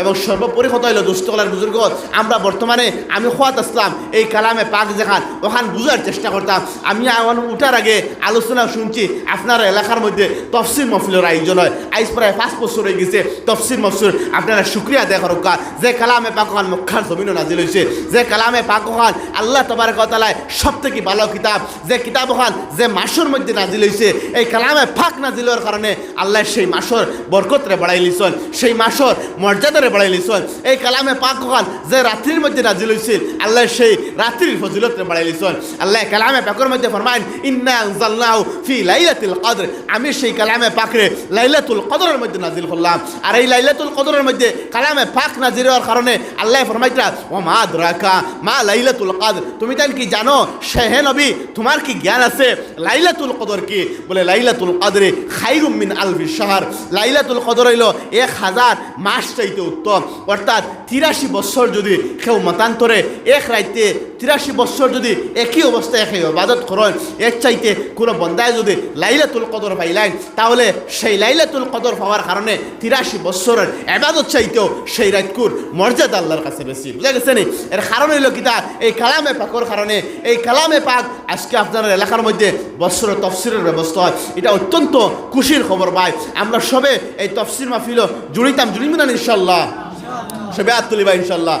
এবং সর্বোপরি কথা হইল দুষ্টকলার বুজুর্গ, আমরা বর্তমানে আমি খোয়াত আসলাম, এই কালামে পাক যেখান, ওখান বুঝার চেষ্টা করতাম। আমি এখন উঠার আগে আলোচনা শুনছি, আপনার এলাকার মধ্যে তফসিল মফিলের আয়োজন হয়। আইস প্রায় পাঁচ বছর হয়ে গেছে তফসিল মফসুর আপনারা শুক্রিয়া দেয় করুকা যে কালামে পাক ওখান মুখার জমিনও নাজিল হয়েছে যে কালামে পাক ওখান আল্লাহ তোমার কথালায় সব থেকে ভালো কিতাব, যে কিতাব ওখান যে মাসের মধ্যে নাজিল হয়েছে এই কালামে ফাঁক নাজিলের কারণে আল্লাহ সেই মাসর বরকতরে বাড়াই লিছন। সেই মাসর মর্যাদারে বাড়াই লিছন এই কালামে পাক ওখান যে রাত্রির মধ্যে নাজিল হয়েছিল আল্লাহ সেই রাত্রির ফজিলতরে বাড়াই লিছন আল্লাহ কালামে পাকের মধ্যে ফরমাইন ইন্না আনজালনাহু ফি লাইলাতুল কদর। আমি সেই কালামে পাকরে লাইলাতুল কদরের মধ্যে নাজিল করলাম। আর এই লাইলাতুল কদরের মধ্যে কালামে পাক নাজিল হওয়ার কারণে আল্লাহ ফরমাইতরা ও মা দ্রাকা মা লাইলাতুল কদর। তুমি তাই কি জানো শেহে নবী, তোমার কি জ্ঞান আছে? লাইলাতুল কদর কি? বলে, লাইলাতুল কদরে খাইরুম মিন আলফি শাহর। লাইলাতুল কদর হইল এক হাজার মাস চাইতে উত্তম। অর্থাৎ তিরাশি বছর যদি কেউ মতান্তরে এক রাইতে তিরাশি বছর যদি একই অবস্থায় একই ইবাদত করেন এর চাইতে কোনো বন্দায় যদি লাইলাতুল কদর পাইলেন তাহলে সেই লাইলাতুল কদর পাওয়ার কারণে তিরাশি বছরের এবাদত চাইতেও সেই রাতকুর মর্যাদা আল্লাহর কাছে বেশি। বুঝা গেছে নি? এর কারণ হইল কিতা এই কালামে পাকর কারণে, এই কালামে পাক আজকে আপনার এলাকার মধ্যে বৎসর তফসিরের ব্যবস্থা হয়। এটা অত্যন্ত খুশির খবর ভাই। আমরা সবে এই তফসির মাহফিল জুড়িতাম জুড়িব না ইনশাল্লাহ সবে আত্মলিবা ইনশাল্লাহ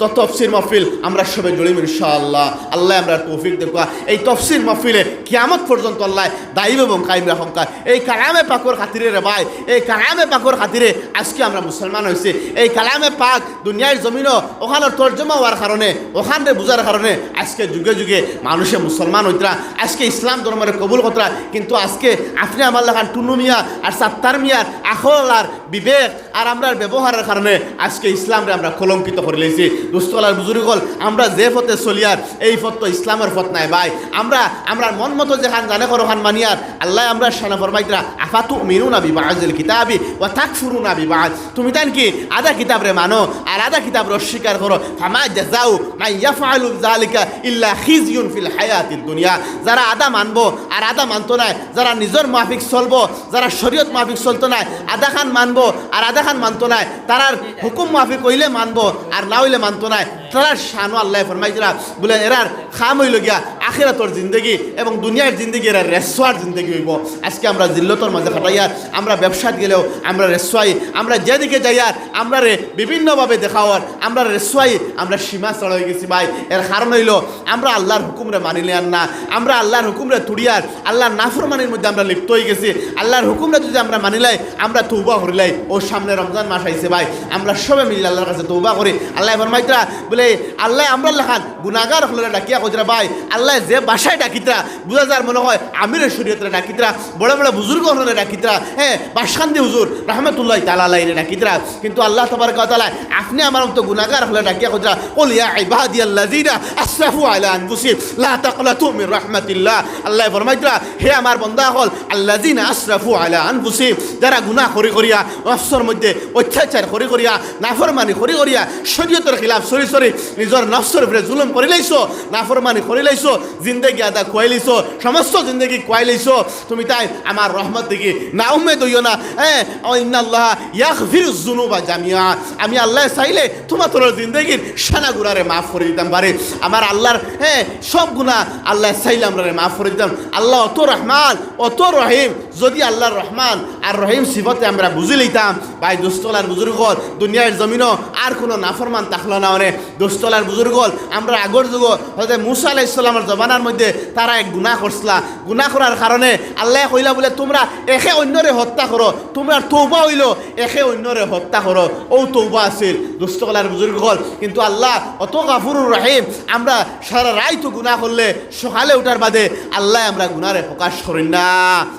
তো তফসির মাহফিল আমরা সবে জড়িম ইনশাআল্লাহ। আল্লাহ আমরা তৌফিক দেখবা এই তফসির মাহফিলে কিয়ামত পর্যন্ত আল্লাহ দায়ীব এবং কাইম রাখা এই কালামে পাকর খাতিরে রে ভাই, এই কালামে পাকর খাতিরে আজকে আমরা মুসলমান হয়েছি। এই কালামে পাক দুনিয়ার জমিনও ওখানের তর্জমা হওয়ার কারণে ওখানে বুঝার কারণে আজকে যুগে যুগে মানুষে মুসলমান হইতরা। আজকে ইসলাম ধর্মের কবুল কতরা, কিন্তু আজকে আপনি আমার লেখান টুনু মিয়া আর সাত্তার মিয়ার আখল আর বিবেক আর আমরার ব্যবহারের কারণে আজকে ইসলামরে আমরা কলঙ্কিত করে লেছি দুস্তলার বুজুর্গল আমরা যে পথে চলিয়ার, এই পথ তো ইসলামের পথ নাই ভাই। আমরা আমরা মন মতো যেখান জানে করো খান মানিয়ার। আল্লাহ আমরা সানা ফরমাইতরা আফাতু মিনু নাবি বাহাজের কিতাবি ও থাক ফুরু নাবি বাহাজ তুমি তান কি আধা কিতাব রে মানো? আর আধা কিতাব অস্বীকার করো, ফামা জাজাউ মা ইয়াফআলু যালিকা ইল্লা খিজিউন ফিল হায়াতিদ দুনিয়া। যারা আদা মানবো, আর আধা মানতো না যারা নিজের মাফিক চলবো, যারা শরীয়ত মাফিক চলতো না আদা খান মানবো, আর আদা খান মানতো না তারার হুকুম মাফিক হইলে মানবো, আর না হইলে মানতো না তারার শানু আল্লাহ ফরমাইছিলা, বলে এরার খাম হইল গিয়া আখিরাতর জিন্দগি এবং দুনিয়ার জিন্দগি এরা রেসোয়ার জিন্দগি হইব। আজকে আমরা জিল্লতর মাঝে খাটাইয়ার আমরা ব্যবসাত গেলেও আমরা রেসোয়াই আমরা যেদিকে যাইয়ার আমরা রে বিভিন্নভাবে দেখাওয়ার, আমরা রেসোয়াই আমরা সীমা চড়াই গেছি ভাই। এর কারণ হইল, আমরা আল্লাহর হুকুমরে মানিলে আর না, আমরা আল্লাহর হুকুমরে তুড়িয়ার আল্লাহর নাফরমানির মধ্যে আমরা লিপ্ত হয়ে গেছি। আল্লাহর হুকুমরে যদি আমরা মানিলাই আমরা তৌবা করিলাই ও সামনে রমজান মাস আইছে ভাই, আমরা সবে মিলে আল্লাহর কাছে তৌবা করি, আল্লাহ আল্লাহ ফরমাইতরা বলে, আল্লাহ, আমরা লেখান গুনাগার হলে ডাকিয়া কইতরা ভাই, আল্লাহ যে বাসায় ডাকিতরা বুঝা যার মনে হয় আমির শরীয়তরা ডাকিতরা বড় বড় বুজুর্গ হলে ডাকিতরা হ্যাঁ বাসখান্দি হুজুর, রহমতুল্লাহ তালালাইরে ডাকিতরা কিন্তু আল্লাহ তোমার কথা আপনি আমার মতো গুনাগার হলে ডাকিয়া কইতরা ওলিয়া ইবাদি আল্লাহ জিরা আসরাফু আলা আনফুসি লা তাকলাতু মির রাহমাতিল্লাহ। আল্লাহ ফরমাইতরা হে আমার বন্দা হল আল্লাহ জিনা আসরাফু আলা আনফুসি যারা গুনাহ করি করিয়া অফসর মধ্যে অত্যাচার করি করিয়া, নাফরমানি করি করিয়া শরীয় শরীয়তের খিলাফ। সরি সরি, নিজের নফসের উপরে জুলুম করে লাইছো, নাফরমানি করে লাইছো, জিন্দগি আদা খুয়াই লাইছো, সমস্ত জিন্দগি খুয়াই লাইছো। তুমি তাই আমার রহমত দেখি না উম্মেদ হইও না। হ্যাঁ ইন্নাল্লাহ ইয়াগফিরু যুনুবা জামিয়া আমি আল্লাহ চাইলে তোমার তোর জিন্দগির সানা গুড়ারে মাফ করে দিতাম পারে। আমার আল্লাহর হ্যাঁ সব গুণা আল্লাহ চাইলে আমরা মাফ করে দিতাম। আল্লাহ অত রহমান, অত রহিম যদি আল্লাহর রহমান আর রহিম সিফতে আমরা বুঝে লইতাম, ভাই দোস্তলার বুজুর্গ দুনিয়ার জমিনও আর কোনো নাফরমান থাকল না মানে দোস্তলার বুজুর্গ আমরা আগর যুগ হয়তো মুসা আলাহ ইসলামের জমানার মধ্যে তারা এক গুণা করছিলা। গুণা করার কারণে আল্লাহ কইলা বলে, তোমরা একে অন্যরে হত্যা করো, তোমরা তৌবা হইল, একে অন্যরে হত্যা করো। ও তৌবা আছিল দুষ্টকলার বুজুর্গ হল কিন্তু আল্লাহ অত গাফুরুর রাহিম, আমরা সারা রায় তো গুণা করলে সকালে উঠার বাদে আল্লাহ আমরা গুনারে প্রকাশ করেন না।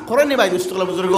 করেনি ভাই? দুষ্টকলা বুজুর্গ,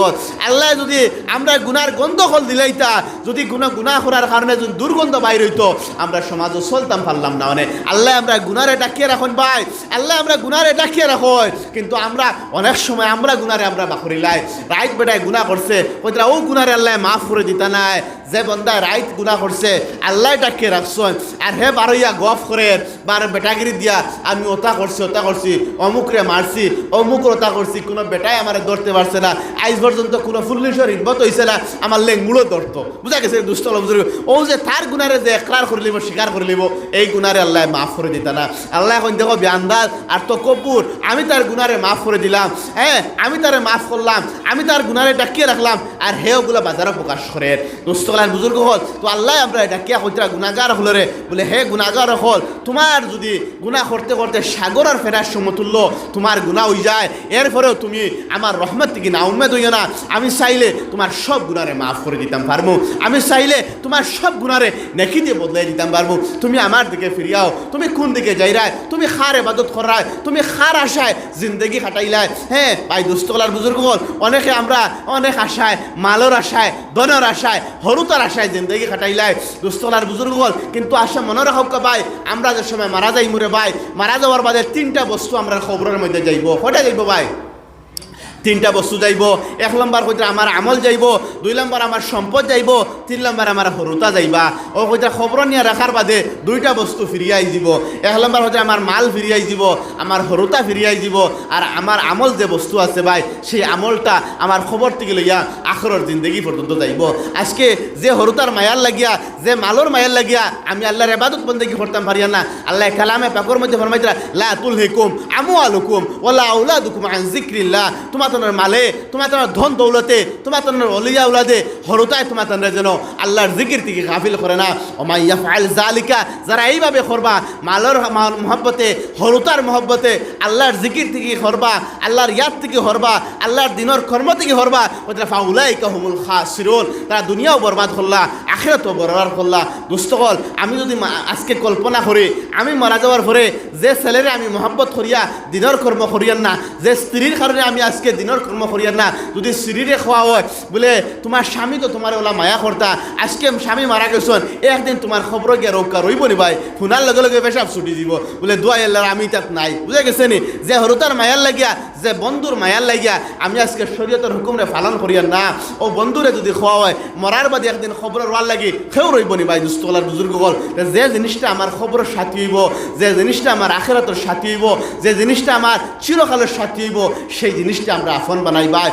আল্লাহ যদি আমরা গুনার গন্ধ হল দিলাইতা, যদি গুণা গুণা করার কারণে যদি দুর্গন্ধ বাইর হইতো, আমরা সমাজও চলতাম পারলাম না মানে আল্লাহ আমরা গুনারে ডাকিয়ে রাখুন ভাই, আল্লাহ আমরা গুনারে ডাকিয়ে রাখুন। কিন্তু আমরা অনেক সময় আমরা গুনারে আমরা বাকরিলাই রাইত বেটায় গুণা করছে ওইটা ও গুনারে আল্লাহ মাফ করে দিতা নাই। যে বন্দা রাইত গুণা করছে, আল্লাহ ডাকিয়ে রাখছেন। আর হে বারইয়া গফ করে, বার বেটাগিরি দিয়া, আমি ওটা করছি ওটা করছি, অমুকরে মারছি অমুক ওটা করছি, কোনো বেটাই আমার ধরতে পারছে না আজ পর্যন্ত কোনো পুলিশের হিম্মত হয়েছে না, আমার লেঙ্গুলো ধরত। বুঝা গেছে দুষ্ট বুজুর্গ ও যে তার গুণারে যে একরার করে লিব, স্বীকার করে লিব, এই গুণারে আল্লাহ মাফ করে দিতা না। আল্লাহ এখন দেখো বিয়ান্দাজ আর তো কপুর, আমি তার গুণারে মাফ করে দিলাম হ্যাঁ আমি তারে মাফ করলাম, আমি তার গুণারে ডাকিয়ে রাখলাম, আর হে ওগুলো বাজারে প্রকাশ করে। দুস্থলার বুজুর্গ হল, তো আল্লাহ আমরা ডাকিয়া হইতরা গুণাগার হলরে বলে, হে গুণাগার হল, তোমার যদি গুণা করতে করতে সাগর আর ফেরার সমতুল্য তোমার গুণা হয়ে যায়, এরপরেও তুমি আমার রহমত থেকে না উন্মেদ হইও না আমি চাইলে তোমার সব গুণারে মাফ করে দিতাম পারব। আমি চাইলে তোমার সব গুণারে নেকি দিয়ে বদলাই দিতাম পারব। তুমি আমার দিকে ফিরিয়াও তুমি কোন দিকে যাইরায় তুমি খার এবাদত করায় তুমি খার আশায় জিন্দগি খাটাইলাই হ্যাঁ ভাই দুস্থলার বুজুর্গ অনেকে আমরা অনেক আশায়, মালর আশায়, ধনের আশায়, হরুতার আশায় জিন্দগি খাটাইলাই দুস্থলার বুজুর্গ কিন্তু আশা মনে রাখব ভাই, আমরা যে সময় মারা যাই মুরে ভাই, মারা যাওয়ার বাদে তিনটা বস্তু আমরা খবরের মধ্যে যাইব। কটা যাইব ভাই? তিনটা বস্তু যাইব, এক নম্বর হইতে আমার আমল যাইব, দুই নম্বর আমার সম্পদ যাইব, তিন নম্বর আমার হরুতা যাইবা। ও হইতে খবর নিয়ে রাখার বাদে দুইটা বস্তু ফিরিয়াই যাব এক নম্বর হইতে আমার মাল ফিরিয়াই যাব আমার হরুতা ফিরিয়াই যাব আর আমার আমল যে বস্তু আছে ভাই, সেই আমলটা আমার খবর থেকে লইয়া আখরের জিন্দগি পর্যন্ত যাইব। আজকে যে হরুতার মায়ার লাগিয়া, যে মালর মায়ার লাগিয়া আমি আল্লাহর এবাদত বন্দেগি করতাম পারিয়া না, আল্লাহ কালামে পাকর মধ্যে ফরমাইতরা লা তুল হিকুম আমু আলুকুম ওলা আউলাদুকুম আন জিক্রিল্লাহ তোমার তোমার মালে তোমার তোমার ধন দৌলতে তোমার তোমার অলিয়া উলাদে, হরতায় তোমার তোমার যেন আল্লাহর জিকির থেকে গাফিল করে না। ওমাই ইয়াফআল জালিকা যারা এইভাবে করবা, মালর মহব্বতে, হরতার মহব্বতে আল্লাহর জিকির থেকে করবা, আল্লাহর ইয়াদ থেকে হরবা আল্লাহর দিনের কর্ম থেকে হরবা ওটা ফাউলাই কাহুমুল খাসিরুন। তারা দুনিয়াও বরবাদ করলা। আখেরাতও বরবাদ করলা দুস্থ হল আমি যদি আজকে কল্পনা করি, আমি মারা যাওয়ার পরে যে ছেলেরে আমি মহব্বত করিয়া দিনের কর্ম করিয়ান না, যে স্ত্রীর কারণে আমি আজকে দিনের কর্ম করিয়ান না, যদি স্ত্রীরে খোয়া হয়, বলে তোমার স্বামী তো তোমার ওলা মায়া কর্তা আজকে স্বামী মারা গেছন, একদিন তোমার খবর গিয়ে রোগ রইব নি ভাই শুনার লগে লগে পেশাব ছুটি দিব, বলে দোয়াই আমি তাত নাই বুঝে গেছে নি যে হরতার মায়ার লাগিয়া যে বন্ধুর মায়ার লাগিয়া আমি আজকে শরীয়তের হুকুমরে পালন করিয়া না। ও বন্ধুরে যদি খোয়া হয় মরার বাদে একদিন খবরের ওয়ার লাগি সেও রইব নি ভাই দুস্তলার বুজুর্গ বল যে জিনিসটা আমার খবরের সাথী হইব, যে জিনিসটা আমার আখেরাতের সাথী হইব, যে জিনিসটা আমার চিরকালের সাথী হইব, সেই জিনিসটা আমরা আফন বানাই ভাই।